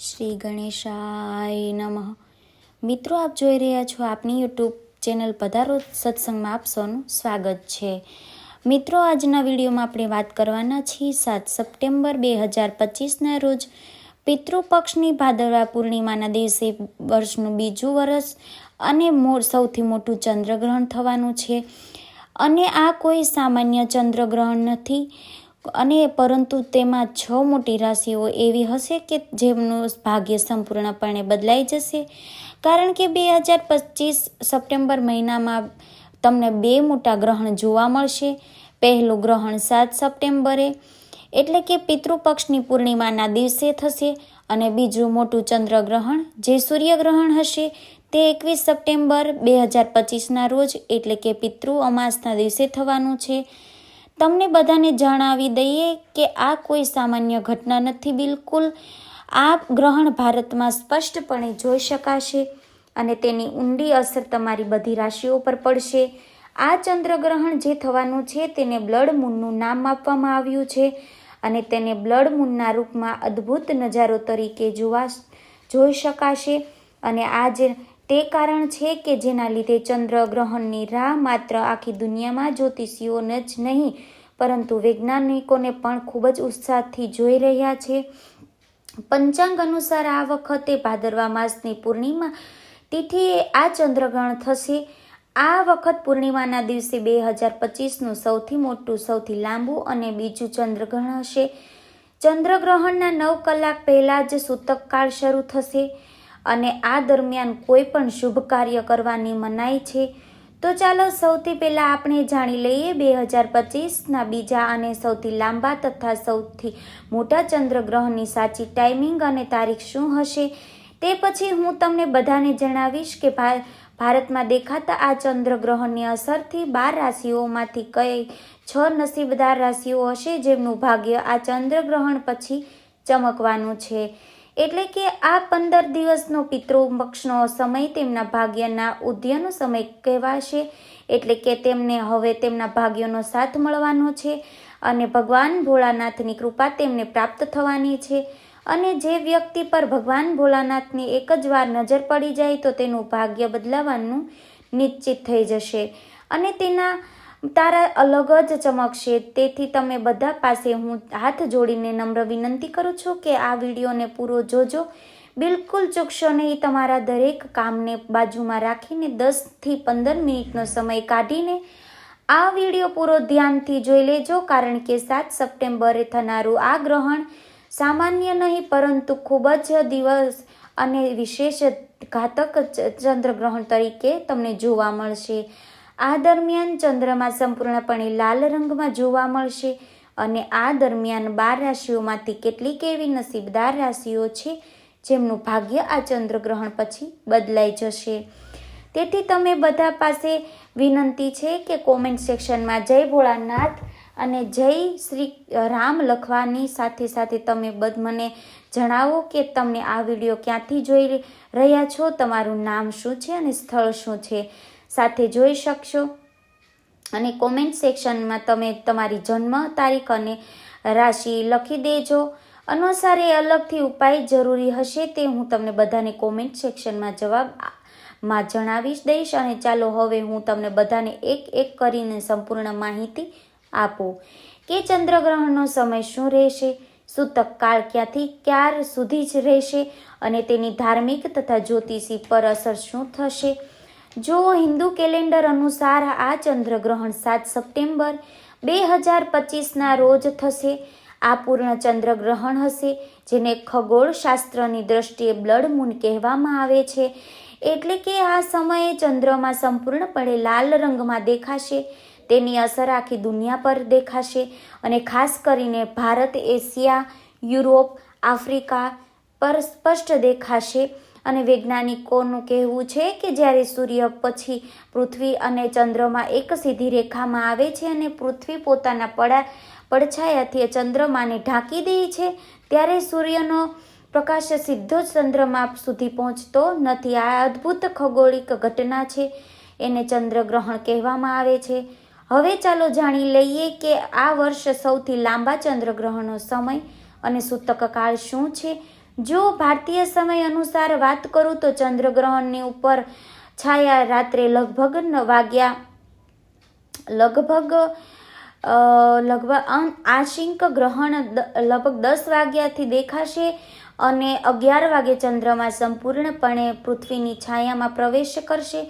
શ્રી ગણેશાય નમઃ. મિત્રો, આપ જોઈ રહ્યા છો આપની યુટ્યુબ ચેનલ પધારો સત્સંગમાં આપ સૌનું સ્વાગત છે. મિત્રો, આજના વિડીયોમાં આપણે વાત કરવાના છીએ સાત સપ્ટેમ્બર બે હજાર પચીસના રોજ પિતૃપક્ષની ભાદરવા પૂર્ણિમાના દિવસે વર્ષનું બીજું વર્ષ અને સૌથી મોટું ચંદ્રગ્રહણ થવાનું છે. અને આ કોઈ સામાન્ય ચંદ્રગ્રહણ નથી. અને પરંતુ તેમાં છ મોટી રાશિઓ એવી હશે કે જેમનું ભાગ્ય સંપૂર્ણપણે બદલાઈ જશે. કારણ કે બે હજાર પચીસ સપ્ટેમ્બર મહિનામાં તમને બે મોટા ગ્રહણ જોવા મળશે. પહેલું ગ્રહણ સાત સપ્ટેમ્બરે, એટલે કે પિતૃપક્ષની પૂર્ણિમાના દિવસે થશે અને બીજું મોટું ચંદ્રગ્રહણ જે સૂર્યગ્રહણ હશે તે એકવીસ સપ્ટેમ્બર બે હજાર પચીસના રોજ, એટલે કે પિતૃ અમાસના દિવસે થવાનું છે. તમને બધાને જણાવી દઈએ કે આ કોઈ સામાન્ય ઘટના નથી બિલકુલ. આ ગ્રહણ ભારતમાં સ્પષ્ટપણે જોઈ શકાશે અને તેની ઊંડી અસર તમારી બધી રાશિઓ પર પડશે. આ ચંદ્રગ્રહણ જે થવાનું છે તેને બ્લડ મૂનનું નામ આપવામાં આવ્યું છે અને તેને બ્લડ મૂનના રૂપમાં અદ્ભુત નજારો તરીકે જોવા, જોઈ શકાશે. અને આ જે તે કારણ છે કે જેના લીધે ચંદ્રગ્રહણની રાહ માત્ર આખી દુનિયામાં જ્યોતિષીઓને જ નહીં, પરંતુ વૈજ્ઞાનિકોને પણ ખૂબ જ ઉત્સાહથી જોઈ રહ્યા છે. પંચાંગ અનુસાર આ વખતે ભાદરવા માસની પૂર્ણિમા તિથિએ આ ચંદ્રગ્રહણ થશે. આ વખત પૂર્ણિમાના દિવસે બે હજાર પચીસનું સૌથી મોટું, સૌથી લાંબુ અને બીજું ચંદ્રગ્રહણ હશે. ચંદ્રગ્રહણના નવ કલાક પહેલાં જ સૂતકકાળ શરૂ થશે. અને આ દરમિયાન કોઈ પણ શુભ કાર્ય કરવાની મનાઈ છે, તો ચાલો સૌથી પહેલાં આપણે જાણી લઈએ બે હજાર પચીસના બીજા અને સૌથી લાંબા તથા સૌથી મોટા ચંદ્રગ્રહણની સાચી ટાઈમિંગ અને તારીખ શું હશે, તે પછી હું તમને બધાને જણાવીશ કે ભારતમાં દેખાતા આ ચંદ્રગ્રહણની અસરથી બાર રાશિઓમાંથી કઈ છ નસીબદાર રાશિઓ હશે જેમનું ભાગ્ય આ ચંદ્રગ્રહણ પછી ચમકવાનું છે. એટલે કે આ પંદર દિવસનો પિતૃપક્ષનો સમય તેમના ભાગ્યના ઉદ્યનો સમય કહેવાશે. એટલે કે તેમને હવે તેમના ભાગ્યનો સાથ મળવાનો છે અને ભગવાન ભોળાનાથની કૃપા તેમને પ્રાપ્ત થવાની છે. અને જે વ્યક્તિ પર ભગવાન ભોળાનાથની એક જ વાર નજર પડી જાય તો તેનું ભાગ્ય બદલાવાનું નિશ્ચિત થઈ જશે. અને તેના તારા અલગ જ ચમકશે તેથી તમે બધા પાસે હું હાથ જોડીને નમ્ર વિનંતી કરું છું કે આ વિડીયોને પૂરો જોજો. બિલકુલ ચૂકશો નહીં, તમારા દરેક કામને બાજુમાં રાખીને દસથી પંદર મિનિટનો સમય કાઢીને આ વીડિયો પૂરો ધ્યાનથી જોઈ લેજો, કારણ કે સાત સપ્ટેમ્બરે થનારું આ ગ્રહણ સામાન્ય નહીં, પરંતુ ખૂબ જ દિવસ અને વિશેષ ઘાતક ચંદ્રગ્રહણ તરીકે તમને જોવા મળશે. આ દરમિયાન ચંદ્રમાં સંપૂર્ણપણે લાલ રંગમાં જોવા મળશે અને આ દરમિયાન બાર રાશિઓમાંથી કેટલીક એવી નસીબદાર રાશિઓ છે જેમનું ભાગ્ય આ ચંદ્રગ્રહણ પછી બદલાઈ જશે. તેથી તમે બધા પાસે વિનંતી છે કે કોમેન્ટ સેક્શનમાં જય ભોળાનાથ અને જય શ્રી રામ લખવાની સાથે સાથે તમે બધ મને જણાવો કે તમને આ વીડિયો ક્યાંથી જોઈ રહ્યા છો, તમારું નામ શું છે અને સ્થળ શું છે? સાથે જોઈ શકશો. અને કોમેન્ટ સેક્શનમાં તમે તમારી જન્મ તારીખ અને રાશિ લખી દેજો. અનુસાર એ અલગથી ઉપાય જરૂરી હશે તે હું તમને બધાને કોમેન્ટ સેક્શનમાં જવાબમાં જણાવી દઈશ. અને ચાલો હવે હું તમને બધાને એક એક કરીને સંપૂર્ણ માહિતી આપું. કે ચંદ્રગ્રહણનો સમય શું રહેશે? સૂતક કાળ ક્યાંથી ક્યાર સુધી જ રહેશે? અને તેની ધાર્મિક તથા જ્યોતિષી પર અસર શું થશે? જો હિન્દુ કેલેન્ડર અનુસાર આ ચંદ્રગ્રહણ સાત સપ્ટેમ્બર બે હજાર પચીસના રોજ થશે. આ પૂર્ણ ચંદ્રગ્રહણ હશે, જેને ખગોળશાસ્ત્રની દ્રષ્ટિએ બ્લડ મૂન કહેવામાં આવે છે. એટલે કે આ સમયે ચંદ્રમાં સંપૂર્ણપણે લાલ રંગમાં દેખાશે, તેની અસર આખી દુનિયા પર દેખાશે અને ખાસ કરીને ભારત, એશિયા, યુરોપ, આફ્રિકા પર સ્પષ્ટ દેખાશે. અને વૈજ્ઞાનિકોનું કહેવું છે કે જ્યારે સૂર્ય પછી પૃથ્વી અને ચંદ્રમાં એક સીધી રેખામાં આવે છે અને પૃથ્વી પોતાના પડા પડછાયાથી ચંદ્રમાને ઢાંકી દે છે, ત્યારે સૂર્યનો પ્રકાશ સીધો જ ચંદ્રમા સુધી પહોંચતો નથી. આ અદ્ભુત ખગોળિક ઘટના છે, એને ચંદ્રગ્રહણ કહેવામાં આવે છે. હવે ચાલો જાણી લઈએ કે આ વર્ષ સૌથી લાંબા ચંદ્રગ્રહણનો સમય અને સૂતક કાળ શું છે. જો ભારતીય સમય અનુસાર વાત કરું તો ચંદ્રગ્રહણની ઉપર છાયા રાત્રે લગભગ વાગ્યા. લગભગ લગભગ આશિંક ગ્રહણ લગભગ દસ વાગ્યાથી દેખાશે અને અગિયાર વાગે ચંદ્રમા સંપૂર્ણપણે પૃથ્વીની છાયામાં પ્રવેશ કરશે.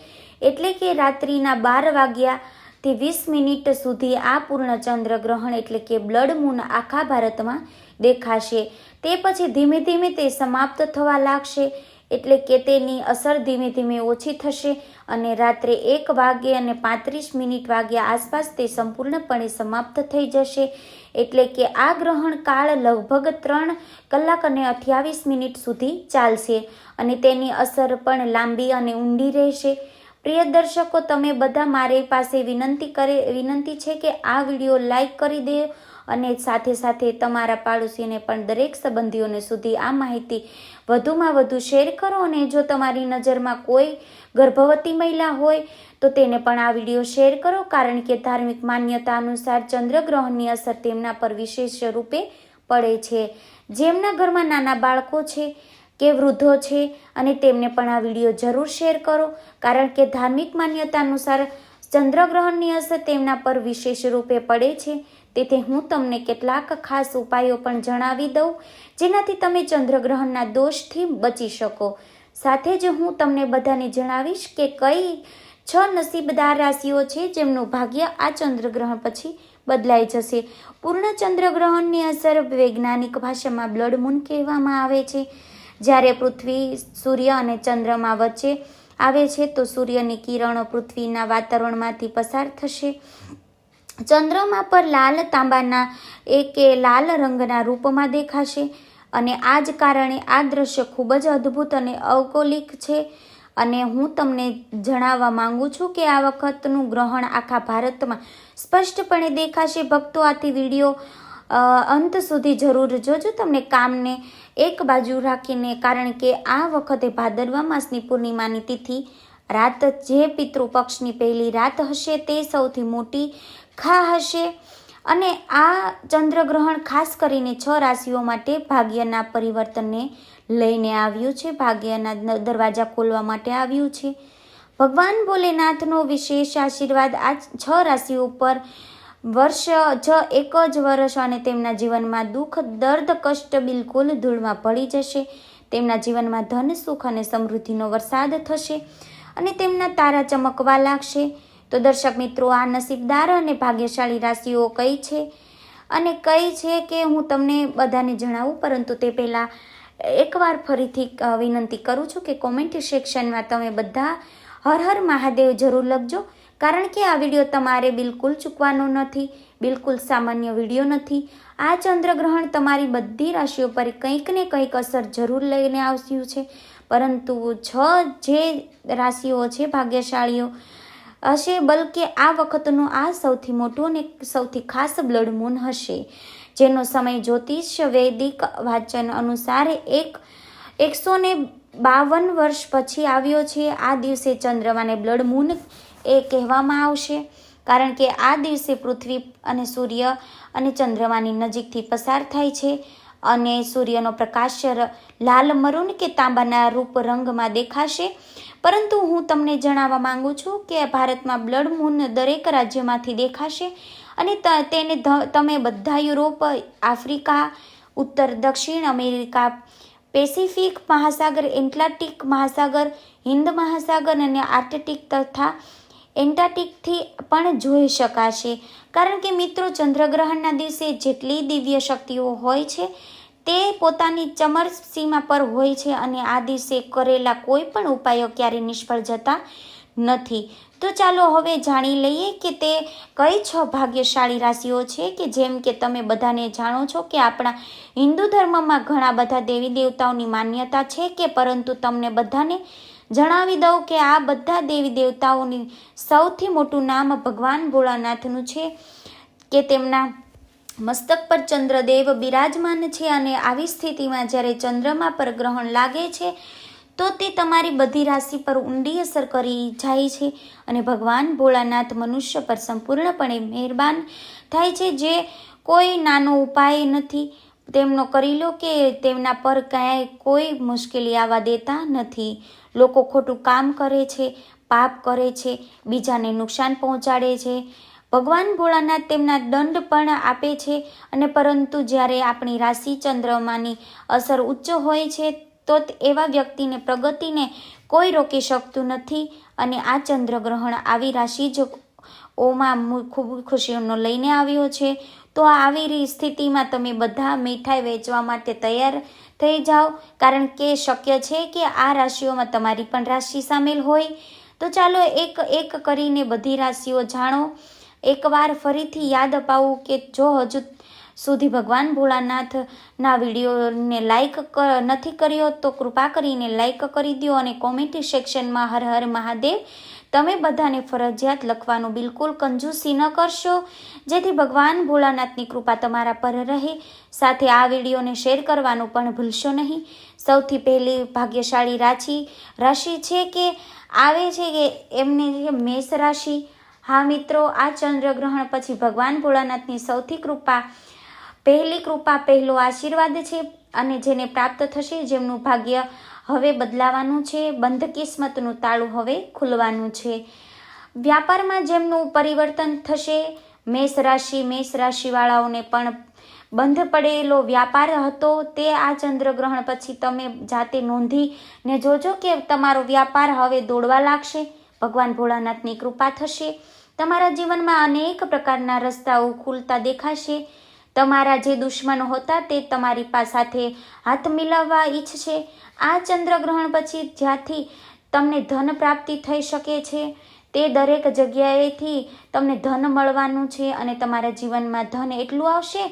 એટલે કે રાત્રિના બાર વાગ્યાથી વીસ મિનિટ સુધી આ પૂર્ણ ચંદ્રગ્રહણ એટલે કે બ્લડ મૂન આખા ભારતમાં દેખાશે. તે પછી ધીમે ધીમે તે સમાપ્ત થવા લાગશે, એટલે કે તેની અસર ધીમે ધીમે ઓછી થશે અને રાત્રે એક વાગે અને પાંત્રીસ મિનિટ વાગ્યા આસપાસ તે સંપૂર્ણપણે સમાપ્ત થઈ જશે. એટલે કે આ ગ્રહણ કાળ લગભગ ત્રણ કલાક અને અઠ્યાવીસ મિનિટ સુધી ચાલશે અને તેની અસર પણ લાંબી અને ઊંડી રહેશે. પ્રિય દર્શકો, તમે બધા મારી પાસે વિનંતી કરે, વિનંતી છે કે આ વીડિયો લાઈક કરી દે અને સાથે સાથે તમારા પાડોશીને પણ દરેક સંબંધીઓને સુધી આ માહિતી વધુમાં વધુ શેર કરો અને જો તમારી નજરમાં કોઈ ગર્ભવતી મહિલા હોય, તો તેને પણ આ વીડિયો શેર કરો, કારણ કે ધાર્મિક માન્યતા અનુસાર ચંદ્રગ્રહણની અસર તેમના પર વિશેષ રૂપે પડે છે. જેમના ઘરમાં નાના બાળકો છે કે વૃદ્ધો છે, અને તેમને પણ આ વીડિયો જરૂર શેર કરો, કારણ કે ધાર્મિક માન્યતા અનુસાર ચંદ્રગ્રહણની અસર તેમના પર વિશેષ રૂપે પડે છે. તેથી હું તમને કેટલાક ખાસ ઉપાયો પણ જણાવી દઉં, જેનાથી તમે ચંદ્રગ્રહણના દોષથી બચી શકો. સાથે જ હું તમને બધાને જણાવીશ કે કઈ છ નસીબદાર રાશિઓ છે જેમનું ભાગ્ય આ ચંદ્રગ્રહણ પછી બદલાઈ જશે. પૂર્ણ ચંદ્રગ્રહણની અસર વૈજ્ઞાનિક ભાષામાં બ્લડ મૂન કહેવામાં આવે છે. જ્યારે પૃથ્વી, સૂર્ય અને ચંદ્રમા વચ્ચે આવે છે તો સૂર્યની કિરણો પૃથ્વીના વાતાવરણમાંથી પસાર થશે. ચંદ્રમા પર લાલ તાંબાના એકે લાલ રંગના રૂપમાં દેખાશે અને આ જ કારણે આ દ્રશ્ય ખૂબ જ અદ્ભુત અને અવકોલિક છે. અને હું તમને જણાવવા માંગુ છું કે આ વખતનું ગ્રહણ આખા ભારતમાં સ્પષ્ટપણે દેખાશે. ભક્તો, આથી વીડિયો અંત સુધી જરૂર જોજો. તમને કામને એક બાજુ રાખીને, કારણ કે આ વખતે ભાદરવા માસની પૂર્ણિમાની તિથિ, રાત જે પિતૃપક્ષની પહેલી રાત હશે તે સૌથી મોટી ખા હશે. અને આ ચંદ્રગ્રહણ ખાસ કરીને છ રાશિઓ માટે ભાગ્યના પરિવર્તનને લઈને આવ્યું છે. ભાગ્યના દરવાજા ખોલવા માટે આવ્યું છે. ભગવાન ભોલેનાથનો વિશેષ આશીર્વાદ આ છ રાશિઓ ઉપર વર્ષ જ એક જ વર્ષ અને તેમના જીવનમાં દુઃખ, દર્દ, કષ્ટ બિલકુલ ધૂળમાં ભળી જશે. તેમના જીવનમાં ધન, સુખ અને સમૃદ્ધિનો વરસાદ થશે અને તેમના તારા ચમકવા લાગશે. તો દર્શક મિત્રો, આ નસીબદાર અને ભાગ્યશાળી રાશિઓ કઈ છે? અને કઈ છે કે હું તમને બધાને જણાવું, પરંતુ તે પહેલાં એકવાર ફરીથી વિનંતી કરું છું કે કોમેન્ટ સેક્શનમાં તમે બધા હર હર મહાદેવ જરૂર લખજો, કારણ કે આ વીડિયો તમારે બિલકુલ ચૂકવાનો નથી, બિલકુલ સામાન્ય વીડિયો નથી. આ ચંદ્રગ્રહણ તમારી બધી રાશિઓ પર કંઈક ને કંઈક અસર જરૂર લઈને આવ્યું છે. પરંતુ છ જે રાશિઓ છે, ભાગ્યશાળીઓ હશે, બલકે આ વખતનું આ સૌથી મોટું અને સૌથી ખાસ બ્લડ મૂન હશે. જેનો સમય જ્યોતિષ વૈદિક વાચન અનુસાર એક એકસો ને બાવન વર્ષ પછી આવ્યો છે. આ દિવસે ચંદ્રમાને બ્લડ મૂન એ કહેવામાં આવશે, કારણ કે આ દિવસે પૃથ્વી અને સૂર્ય અને ચંદ્રમાની નજીકથી પસાર થાય છે અને સૂર્યનો પ્રકાશ લાલ મરૂન કે તાંબાના રૂપ રંગમાં દેખાશે. પરંતુ હું તમને જણાવવા માંગુ છું કે ભારતમાં બ્લડ મૂન દરેક રાજ્યમાંથી દેખાશે અને તેને તમે બધા યુરોપ, આફ્રિકા, ઉત્તર, દક્ષિણ અમેરિકા, પેસિફિક મહાસાગર એટલાન્ટિક મહાસાગર, હિન્દ મહાસાગર અને આર્કટિક તથા એન્ટાર્ટિકથી પણ જોઈ શકાશે. કારણ કે મિત્રો, ચંદ્રગ્રહણના દિવસે જેટલી દિવ્ય શક્તિઓ હોય છે તે પોતાની ચમર સીમા પર હોય છે અને આ દિવસે કરેલા કોઈ પણ ઉપાયો ક્યારેય નિષ્ફળ જતા નથી. તો ચાલો હવે જાણી લઈએ કે તે કઈ છ ભાગ્યશાળી રાશિઓ છે કે જેમ કે તમે બધાને જાણો છો કે આપણા હિન્દુ ધર્મમાં ઘણા બધા દેવી દેવતાઓની માન્યતા છે કે પરંતુ તમને બધાને જણાવી દઉં કે આ બધા દેવી દેવતાઓની સૌથી મોટું નામ ભગવાન ભોળાનાથનું છે કે તેમના મસ્તક પર ચંદ્રદેવ બિરાજમાન છે અને આવી સ્થિતિમાં જ્યારે ચંદ્રમા પર ગ્રહણ લાગે છે, તો તે તમારી બધી રાશિ પર ઊંડી અસર કરી જાય છે અને ભગવાન ભોળાનાથ મનુષ્ય પર સંપૂર્ણપણે મહેરબાન થાય છે. જે કોઈ નાનો ઉપાય નથી, તેમનો કરી લો કે તેમના પર ક્યાંય કોઈ મુશ્કેલી આવવા દેતા નથી. લોકો ખોટું કામ કરે છે, પાપ કરે છે, બીજાને નુકસાન પહોંચાડે છે. ભગવાન ભોળાનાથ તેમના દંડ પણ આપે છે અને પરંતુ જ્યારે આપણી રાશિ ચંદ્રમાની અસર ઉચ્ચ હોય છે, તો એવા વ્યક્તિને પ્રગતિને કોઈ રોકી શકતું નથી અને આ ચંદ્રગ્રહણ આવી રાશિ જ ઓમાં ખૂબ ખુશીઓનો લઈને આવ્યો છે. તો આવી સ્થિતિમાં તમે બધા મીઠાઈ વેચવા માટે તૈયાર થઈ જાઓ, કારણ કે શક્ય છે કે આ રાશિઓમાં તમારી પણ રાશિ સામેલ હોય. તો ચાલો એક એક કરીને બધી રાશિઓ જાણો. એકવાર ફરીથી યાદ અપાવું કે જો હજુ સુધી ભગવાન ભોળાનાથના વિડીયોને લાઈક નથી કર્યો, તો કૃપા કરીને લાઈક કરી દો અને કોમેન્ટ સેક્શનમાં હર હર મહાદેવ. તમે બધાને ફરજિયાત લખવાનું બિલકુલ કંજૂસી ન કરશો. જેથી ભગવાન ભોળાનાથની કૃપા તમારા પર રહે. સાથે આ વિડીયોને શેર કરવાનું પણ ભૂલશો નહીં. સૌથી પહેલી ભાગ્યશાળી રાશિ રાશિ છે કે આવે છે કે એમને મેષ રાશિ હા મિત્રો, આ ચંદ્રગ્રહણ પછી ભગવાન ભોળાનાથની સૌથી કૃપા, પહેલી કૃપા, પહેલો આશીર્વાદ છે અને જેને પ્રાપ્ત થશે જેમનું ભાગ્ય હવે બદલાવાનું છે, બંધ કિસ્મતનું તાળું હવે ખુલવાનું છે. વ્યાપારમાં જેમનું પરિવર્તન થશે, મેષ રાશિ, મેષ રાશિવાળાઓને પણ બંધ પડેલો વ્યાપાર હતો તે આ ચંદ્રગ્રહણ પછી તમે જાતે નોંધીને જોજો કે તમારો વ્યાપાર હવે દોડવા લાગશે. ભગવાન ભોળાનાથની કૃપા થશે. તમારા જીવનમાં અનેક પ્રકારના રસ્તાઓ ખુલતા દેખાશે. તમારા જે દુશ્મનો હતા તે તમારી સાથે હાથ મિલાવવા ઈચ્છશે. આ ચંદ્રગ્રહણ પછી જ્યાંથી તમને ધન પ્રાપ્તિ થઈ શકે છે, તે દરેક જગ્યાએથી તમને ધન મળવાનું છે અને તમારા જીવનમાં ધન એટલું આવશે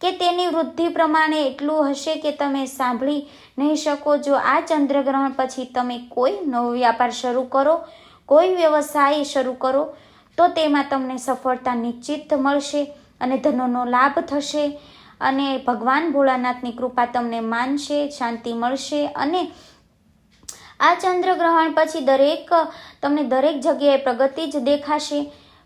કે તેની વૃદ્ધિ પ્રમાણે એટલું હશે કે તમે સાંભળી નહીં શકો. જો આ ચંદ્રગ્રહણ પછી તમે કોઈ નવો વ્યાપાર શરૂ કરો કોઈ વ્યવસાય શરૂ કરો, તો તેમાં તમને સફળતા નિશ્ચિત મળશે અને ધનોનો લાભ થશે અને ભગવાન ભોળાનાથની કૃપા તમને માનશે, શાંતિ મળશે અને આ ચંદ્રગ્રહણ પછી દરેક, તમને દરેક જગ્યાએ પ્રગતિ જ દેખાશે.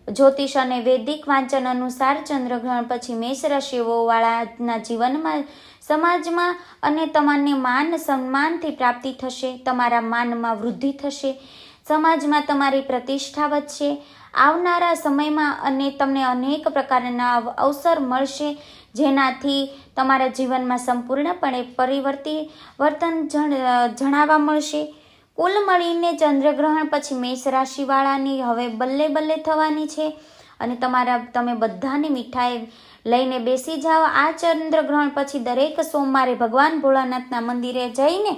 જ્યોતિષ અને વૈદિક વાંચન અનુસાર ચંદ્રગ્રહણ પછી મેષ રાશિઓવાળાના જીવનમાં સમાજમાં અને તમને માન સન્માનથી પ્રાપ્તિ થશે, તમારા માનમાં વૃદ્ધિ થશે. સમાજમાં તમારી પ્રતિષ્ઠા વધશે આવનારા સમયમાં અને તમને અનેક પ્રકારના અવસર મળશે, જેનાથી તમારા જીવનમાં સંપૂર્ણપણે પરિવર્તી, વર્તન જણાવા મળશે. કુલ મળીને ચંદ્રગ્રહણ પછી મેષ રાશિવાળાની હવે બલ્લે બલ્લે થવાની છે અને તમારા, તમે બધાની મીઠાઈ લઈને બેસી જાઓ. આ ચંદ્રગ્રહણ પછી દરેક સોમવારે ભગવાન ભોળાનાથના મંદિરે જઈને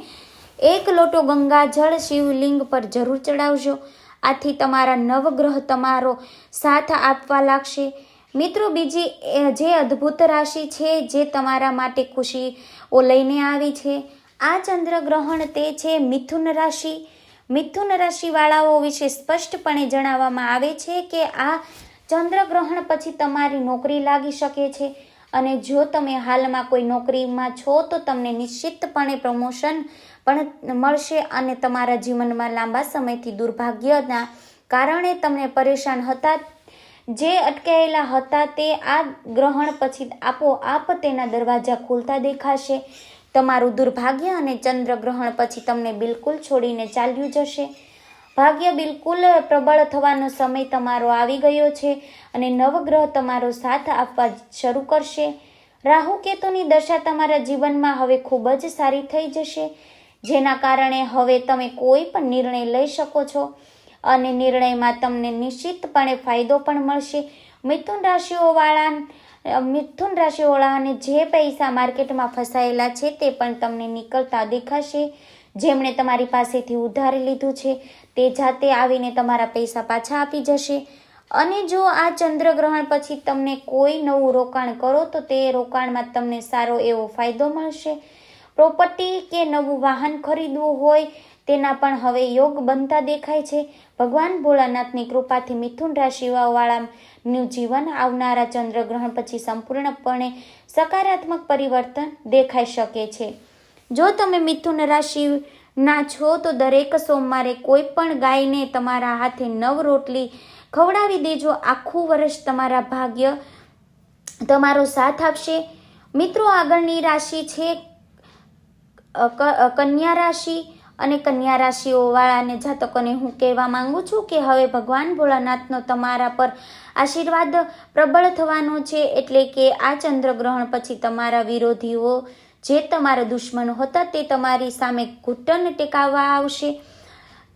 એક લોટો ગંગાજળ શિવલિંગ પર જરૂર ચડાવજો. આથી તમારા નવગ્રહ તમારો સાથ આપવા લાગશે. મિત્રો, બીજી જે અદ્ભુત રાશિ છે જે તમારા માટે ખુશીઓ લઈને આવી છે, આ ચંદ્રગ્રહણ તે છે મિથુન રાશિ. મિથુન રાશિવાળાઓ વિશે સ્પષ્ટપણે જણાવવામાં આવે છે કે આ ચંદ્રગ્રહણ પછી તમારી નોકરી લાગી શકે છે અને જો તમે હાલમાં કોઈ નોકરીમાં છો તો તમને નિશ્ચિતપણે પ્રમોશન પણ મળશે અને તમારા જીવનમાં લાંબા સમયથી દુર્ભાગ્યના કારણે તમને પરેશાન હતા. જે અટકાયેલા હતા તે આ ગ્રહણ પછી આપોઆપ તેના દરવાજા ખોલતા દેખાશે. તમારું દુર્ભાગ્ય અને ચંદ્રગ્રહણ પછી તમને બિલકુલ છોડીને ચાલ્યું જશે. ભાગ્ય બિલકુલ પ્રબળ થવાનો સમય તમારો આવી ગયો છે અને નવગ્રહ તમારો સાથ આપવા શરૂ કરશે. રાહુ કેતુની દશા તમારા જીવનમાં હવે ખૂબ જ સારી થઈ જશે. જેના કારણે હવે તમે કોઈ પણ નિર્ણય લઈ શકો છો. અને નિર્ણયમાં તમને નિશ્ચિતપણે ફાયદો પણ મળશે. મિથુન રાશિઓવાળા મિથુન રાશિઓવાળાને જે પૈસા માર્કેટમાં ફસાયેલા છે તે પણ તમને નીકળતા દેખાશે. જેમણે તમારી પાસેથી ઉધાર લીધું છે, તે જાતે આવીને તમારા પૈસા પાછા આપી જશે. અને જો આ ચંદ્રગ્રહણ પછી તમને કોઈ નવું રોકાણ કરો, તો તે રોકાણમાં તમને સારો એવો ફાયદો મળશે. પ્રોપર્ટી કે નવું વાહન ખરીદવું હોય, તેના પણ હવે યોગ બનતા દેખાય છે. ભગવાન ભોળાનાથની કૃપાથી મિથુન રાશિવાળાનું જીવન આવનારા ચંદ્રગ્રહણ પછી સંપૂર્ણપણે સકારાત્મક પરિવર્તન દેખાઈ શકે છે. જો તમે મિથુન રાશિ ના છો, તો દરેક સોમવારે કોઈ પણ ગાયને તમારા હાથે નવ રોટલી ખવડાવી દેજો. આખું વર્ષ તમારા ભાગ્ય તમારો સાથ આપશે. મિત્રો, આગળની રાશિ છે કન્યા રાશિ અને કન્યા રાશિઓવાળાને જાતકોને હું કહેવા માંગુ છું કે હવે ભગવાન ભોળાનાથનો તમારા પર આશીર્વાદ પ્રબળ થવાનો છે એટલે કે આ ચંદ્રગ્રહણ પછી તમારા વિરોધીઓ જે તમારા દુશ્મનો હતા તે તમારી સામે ઘૂંટણ ટેકાવવા આવશે.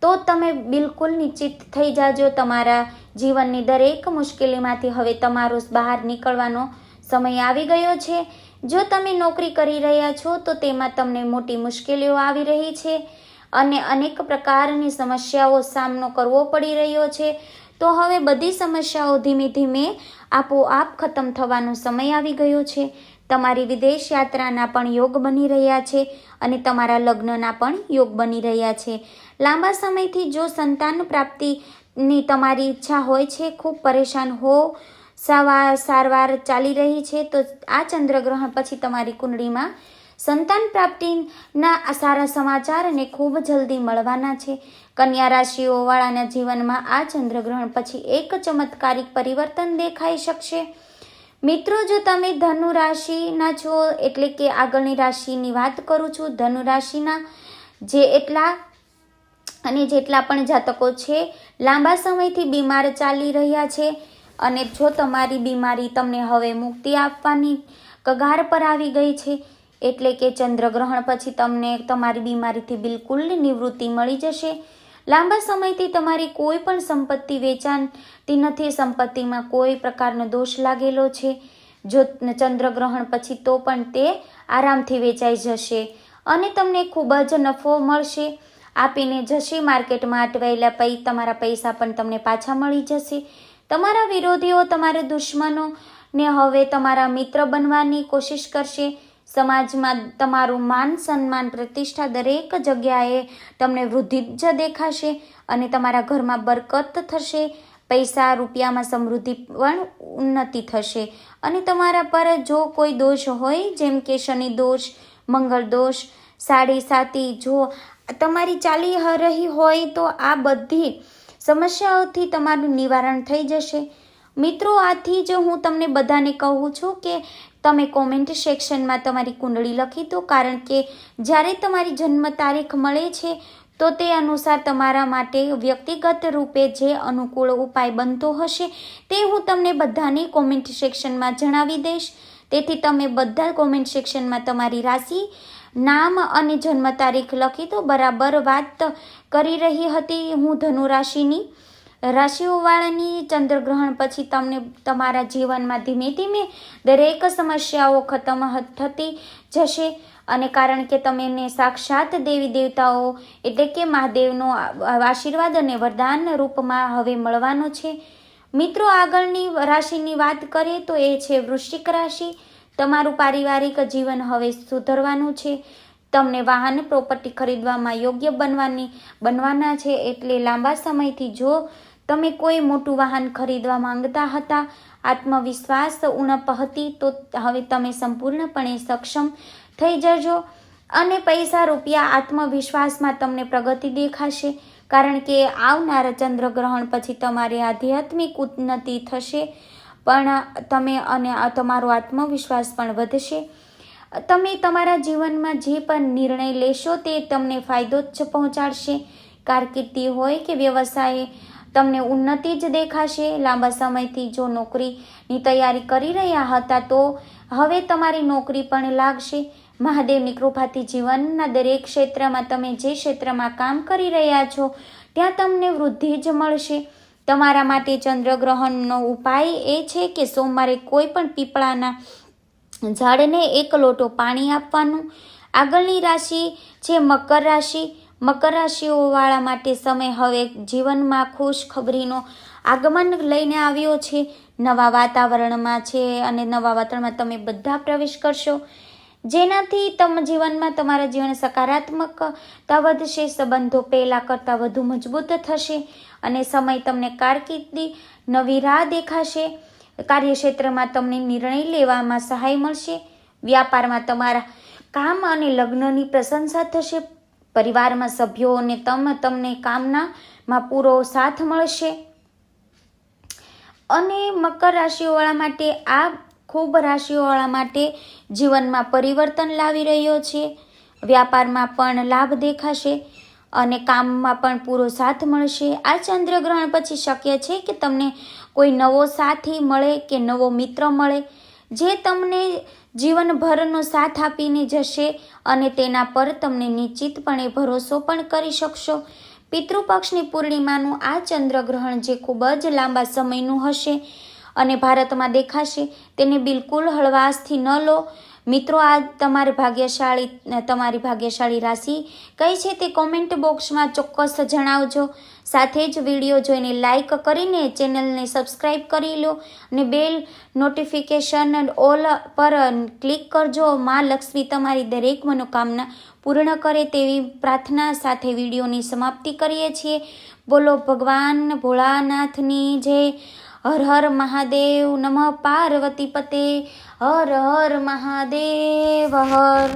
તો તમે બિલકુલ નિશ્ચિત થઈ જાજો તમારા જીવનની દરેક મુશ્કેલીમાંથી હવે તમારો બહાર નીકળવાનો સમય આવી ગયો છે. જો તમે નોકરી કરી રહ્યા છો, તો તેમાં તમને મોટી મુશ્કેલીઓ આવી રહી છે અને અનેક પ્રકારની સમસ્યાઓ સામનો કરવો પડી રહ્યો છે. તો હવે બધી સમસ્યાઓ ધીમે ધીમે આપોઆપ ખતમ થવાનો સમય આવી ગયો છે. તમારી વિદેશ યાત્રાના પણ યોગ બની રહ્યા છે અને તમારા લગ્નના પણ યોગ બની રહ્યા છે. લાંબા સમયથી જો સંતાન પ્રાપ્તિની તમારી ઈચ્છા હોય છે, ખૂબ પરેશાન હો સાવા, સારવાર ચાલી રહી છે, તો આ ચંદ્રગ્રહણ પછી તમારી કુંડળીમાં સંતાન પ્રાપ્તિના આ સારા સમાચાર અને ખૂબ જલ્દી મળવાના છે. કન્યા રાશિઓવાળાના જીવનમાં આ ચંદ્રગ્રહણ પછી એક ચમત્કારિક પરિવર્તન દેખાઈ શકશે. મિત્રો, જો તમે ધનુ રાશિના છો, એટલે કે આગળની રાશિની વાત કરું છું, ધનુ રાશિના જે એટલા અને જેટલા પણ જાતકો છે, લાંબા સમયથી બીમાર ચાલી રહ્યા છે. અને જો તમારી બીમારી તમને હવે મુક્તિ આપવાની કગાર પર આવી ગઈ છે, એટલે કે ચંદ્રગ્રહણ પછી તમને તમારી બીમારીથી બિલકુલ નિવૃત્તિ મળી જશે. લાંબા સમયથી તમારી કોઈ પણ સંપત્તિ વેચાતી નથી, સંપત્તિમાં કોઈ પ્રકારનો દોષ લાગેલો છે. જો ચંદ્રગ્રહણ પછી તો પણ તે આરામથી વેચાઈ જશે અને તમને ખૂબ જ નફો મળશે. આપીને જશે માર્કેટમાં, અટવાયેલા પૈ, તમારા પૈસા પણ તમને પાછા મળી જશે. તમારા વિરોધીઓ તમારા દુશ્મનોને હવે તમારા મિત્ર બનવાની કોશિશ કરશે. સમાજમાં તમારું માન સન્માન પ્રતિષ્ઠા દરેક જગ્યાએ તમને વૃદ્ધિ જ દેખાશે અને તમારા ઘરમાં બરકત થશે. પૈસા, રૂપિયામાં સમૃદ્ધિ પણ ઉન્નતિ થશે. અને તમારા પર જો કોઈ દોષ હોય, જેમ કે શનિ દોષ, મંગળ દોષ, સાડી સાતી, જો તમારી ચાલી રહી હોય તો આ બધી સમસ્યાઓથી તમારું નિવારણ થઈ જશે. મિત્રો, આથી જ હું તમને બધાને કહું છું કે તમે કોમેન્ટ સેક્શનમાં તમારી કુંડળી લખી દો, કારણ કે જ્યારે તમારી જન્મ તારીખ મળે છે, તો તે અનુસાર તમારા માટે વ્યક્તિગત રૂપે જે અનુકૂળ ઉપાય બનતો હશે, તે હું તમને બધાની કોમેન્ટ સેક્શનમાં જણાવી દઈશ. તેથી તમે બધા કોમેન્ટ સેક્શનમાં તમારી રાશિ નામ અને જન્મ તારીખ લખી તો બરાબર વાત કરી રહી હતી હું ધનુ રાશિની રાશિઓવાળાની ચંદ્રગ્રહણ પછી તમને તમારા જીવનમાં ધીમે ધીમે દરેક સમસ્યાઓ ખતમ થતી જશે. અને કારણ કે તમને સાક્ષાત દેવી દેવતાઓ એટલે કે મહાદેવનો આશીર્વાદ અને વરદાન રૂપમાં હવે મળવાનો છે. મિત્રો, આગળની રાશિની વાત કરીએ તો એ છે વૃશ્ચિક રાશિ. તમારું પારિવારિક જીવન હવે સુધરવાનું છે. તમને વાહન પ્રોપર્ટી ખરીદવામાં યોગ્ય બનવાની, બનવાના છે એટલે લાંબા સમયથી જો તમે કોઈ મોટું વાહન ખરીદવા માંગતા હતા, આત્મવિશ્વાસ ઉણપ હતી, તો હવે તમે સંપૂર્ણપણે સક્ષમ થઈ જજો અને પૈસા રૂપિયા આત્મવિશ્વાસમાં તમને પ્રગતિ દેખાશે. કારણ કે આવનારા ચંદ્રગ્રહણ પછી તમારી આધ્યાત્મિક ઉન્નતિ થશે. પણ તમે અને તમારો આત્મવિશ્વાસ પણ વધશે. તમે તમારા જીવનમાં જે પણ નિર્ણય લેશો તે તમને ફાયદો જ પહોંચાડશે. કારકિર્દી હોય કે વ્યવસાય, તમને ઉન્નતિ જ દેખાશે. લાંબા સમયથી જો નોકરીની તૈયારી કરી રહ્યા હતા તો હવે તમારી નોકરી પણ લાગશે. મહાદેવની કૃપાથી જીવનના દરેક ક્ષેત્રમાં તમે જે ક્ષેત્રમાં કામ કરી રહ્યા છો, ત્યાં તમને વૃદ્ધિ જ મળશે. તમારા માટે ચંદ્રગ્રહણનો ઉપાય એ છે કે સોમવારે કોઈ પણ પીપળાના ઝાડને એક લોટો પાણી આપવાનું. આગળની રાશિ છે મકર રાશિ. મકર રાશિઓવાળા માટે સમય હવે જીવનમાં ખુશ ખબરીનો આગમન લઈને આવ્યો છે. નવા વાતાવરણમાં છે અને નવા વાતાવરણમાં તમે બધા પ્રવેશ કરશો. જેનાથી તમ જીવનમાં તમારા જીવન સકારાત્મકતા વધશે, સંબંધો પહેલાં કરતાં વધુ મજબૂત થશે. અને સમય તમને કારકિર્દી નવી રાહ દેખાશે. કાર્યક્ષેત્રમાં તમને નિર્ણય લેવામાં સહાય મળશે. વ્યાપારમાં તમારા કામ અને લગ્નની પ્રશંસા થશે. પરિવારમાં સભ્યોને તમ તમને કામનામાં પૂરો સાથ મળશે. અને મકર રાશિવાળા માટે આ ખૂબ રાશિઓવાળા માટે જીવનમાં પરિવર્તન લાવી રહ્યો છે. વ્યાપારમાં પણ લાભ દેખાશે. અને કામમાં પણ પૂરો સાથ મળશે. આ ચંદ્રગ્રહણ પછી શક્ય છે કે તમને કોઈ નવો સાથી મળે કે નવો મિત્ર મળે, જે તમને જીવનભરનો સાથ આપીને જશે અને તેના પર તમને નિશ્ચિતપણે ભરોસો પણ કરી શકશો. પિતૃપક્ષની પૂર્ણિમાનું આ ચંદ્રગ્રહણ જે ખૂબ જ લાંબા સમયનું હશે અને ભારતમાં દેખાશે, તેને બિલકુલ હળવાશથી ન લો. મિત્રો, આ તમારે ભાગ્યશાળી તમારી ભાગ્યશાળી રાશિ કઈ છે તે કોમેન્ટ બોક્સમાં ચોક્કસ જણાવજો. સાથે જ વીડિયો જોઈને લાઈક કરીને ચેનલને સબસ્ક્રાઈબ કરી લો અને બેલ નોટિફિકેશન ઓલ પર ક્લિક કરજો. માં લક્ષ્મી તમારી દરેક મનોકામના પૂર્ણ કરે તેવી પ્રાર્થના સાથે વિડીયોની સમાપ્તિ કરીએ છીએ. બોલો ભગવાન ભોળાનાથની જય. હર હર મહાદેવ નમઃ. પાર્વતી પતે. હર હર મહાદેવ હર